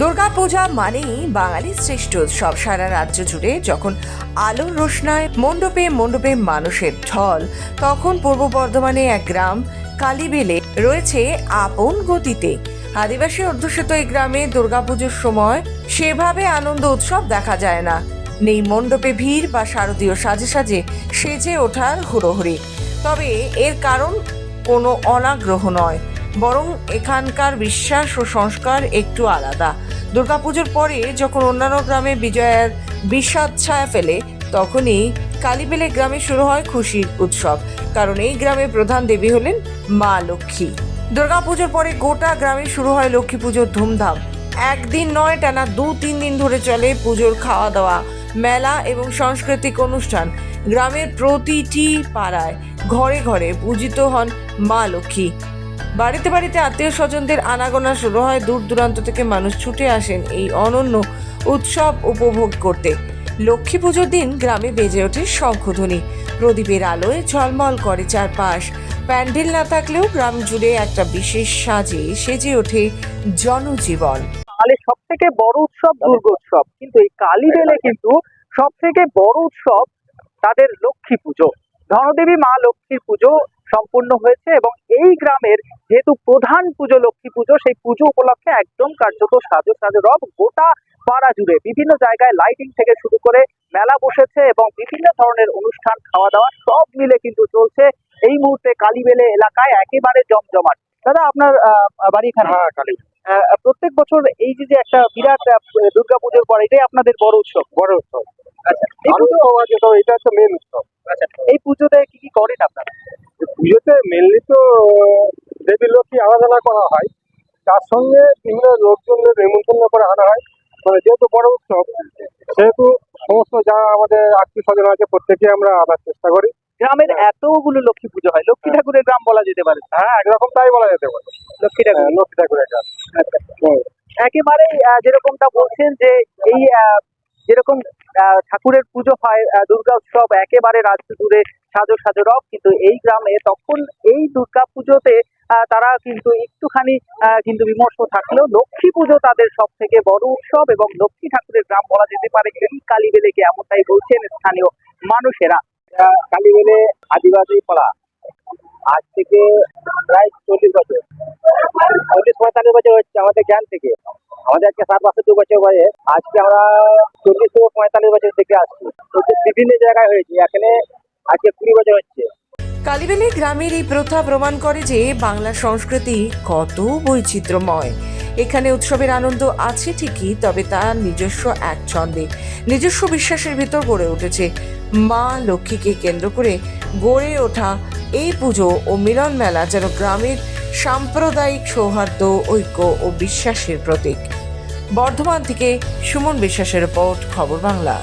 দুর্গাপূজা মানেই বাঙালি শ্রেষ্ঠ উৎসব সারা রাজ্য জুড়ে যখন আলোর রোশনায় মণ্ডপে মণ্ডপে মানুষের ঢল, তখন পূর্ব বর্ধমানে এক গ্রাম কালীবেলে রয়েছে আপন গতিতে। আদিবাসী অধ্যুষিত এই গ্রামে দুর্গাপুজোর সময় সেভাবে আনন্দ উৎসব দেখা যায় না। নেই মণ্ডপে ভিড় বা শারদীয় সাজে সাজে সেজে ওঠার হুড়োহুড়ি। তবে এর কারণ কোনো অনাগ্রহ নয়। বরং এখানকার বিশ্বাস ও সংস্কার একটু আলাদা। দুর্গাপুজোর পরে যখন অন্যান্য গ্রামে বিজয়ার বিষাদ ছায়া ফেলে, তখনই কালীবেলে গ্রামে শুরু হয় খুশির উৎসব। কারণ এই গ্রামের প্রধান দেবী হলেন মা লক্ষ্মী। দুর্গাপুজোর পরে গোটা গ্রামে শুরু হয় লক্ষ্মী পুজোর ধুমধাম। একদিন নয়, টানা দু, তিন দিন ধরে চলে পুজোর খাওয়া দাওয়া মেলা এবং সাংস্কৃতিক অনুষ্ঠান। গ্রামের প্রতিটি পাড়ায় ঘরে ঘরে পূজিত হন মা লক্ষ্মী। বাড়িতে বাড়িতে আত্মীয় স্বজনদের আনাগোনা শুরু হয়। দূর দূরান্ত থেকে মানুষ ছুটে আসেন এই অনন্য উৎসব উপভোগ করতে। লক্ষ্মী পুজোর দিন গ্রামে বেজে ওঠে শঙ্খধ্বনি। প্রদীপের আলোয় ঝলমল করে চারপাশ। প্যান্ডেল না থাকলেও গ্রাম জুড়ে একটা বিশেষ সাজে সেজে ওঠে জনজীবন। বাঙালির সব থেকে বড় উৎসব দুর্গোৎসব। কিন্তু এই কালী বেলে কিন্তু সব থেকে বড় উৎসব তাদের লক্ষ্মী পুজো। ধনদেবী মা লক্ষ্মীর পুজো সম্পূর্ণ হয়েছে এবং এই গ্রামের যেহেতু প্রধান পুজো লক্ষ্মী পুজো সেই পুজো উপলক্ষে একদম কার্যত সাজো সাজো রব গোটা পাড়া জুড়ে বিভিন্ন জায়গায় লাইটিং থেকে শুরু করে মেলা বসেছে এবং বিভিন্ন ধরনের অনুষ্ঠান খাওয়া দাওয়া সব মিলে কিন্তু চলছে। এই মুহূর্তে কালীবেলে এলাকায় একেবারে জমজমাট। দাদা আপনার আহ, বাড়ি এখানে? হ্যাঁ কালী প্রত্যেক বছর এই যে যে একটা বিরাট দুর্গা পুজোর পর এটাই আপনাদের বড় উৎসব? বড় উৎসব। আচ্ছা এটা তো মেন উৎসব। তো দেবী লক্ষ্মী আরাধনা করা হয়। তার সঙ্গে বিভিন্ন লোকজনদের নেমন্তন্ন করে আনা হয়। মানে যেহেতু বড় উৎসব সেহেতু সমস্ত যা আমাদের আত্মীয় স্বজন আছে প্রত্যেকে আমরা আনার চেষ্টা করি। গ্রামের এতগুলো লক্ষ্মী পুজো হয়। লক্ষ্মী ঠাকুরের গ্রাম বলা যেতে পারে। হ্যাঁ একরকম তাই বলা যেতে পারে। লক্ষ্মী ঠাকুর। হ্যাঁ, লক্ষ্মী ঠাকুরের গ্রাম। একেবারে যেরকমটা বলছেন যে এই যেরকম ঠাকুরের পুজো হয় দুর্গা উৎসব একেবারে রাজ্য জুড়ে সাজো সাজো রব, কিন্তু এই গ্রামে তখন এই দুর্গা পুজোতে তারা কিন্তু একটুখানি কিন্তু বিমর্ষ থাকলেও লক্ষ্মী পুজো তাদের সব থেকে বড় উৎসব এবং লক্ষ্মী ঠাকুরের গ্রাম বলা যেতে পারে এই কালীবেলেকে এমনটাই বলছেন স্থানীয় মানুষেরা। কালীবেলে আদিবাসী পাড়া, আজ থেকে প্রায় চল্লিশ বছর। চল্লিশ পঁয়তাল্লিশ বছর হচ্ছে আমাদের জ্ঞান থেকে। আমাদের আজকে সাত বছর, দু বছর বয়স। আজকে আমরা চল্লিশ থেকে পঁয়তাল্লিশ বছর থেকে আসছি। বিভিন্ন জায়গায় হয়েছে। এখানে আজকে কুড়ি বছর হচ্ছে। কালীবেলে গ্রামের এই প্রথা প্রমাণ করে যে বাংলা সংস্কৃতি কত বৈচিত্র্যময়। এখানে উৎসবের আনন্দ আছে ঠিকই, তবে তা নিজস্ব এক ছন্দে, নিজস্ব বিশ্বাসের ভিতর গড়ে উঠেছে। মা লক্ষ্মীকে কেন্দ্র করে গড়ে ওঠা এই পুজো ও মিলন মেলা যেন গ্রামের সাম্প্রদায়িক সৌহার্দ্য, ঐক্য ও বিশ্বাসের প্রতীক। বর্ধমান থেকে সুমন বিশ্বাসের রিপোর্ট, খবর বাংলা।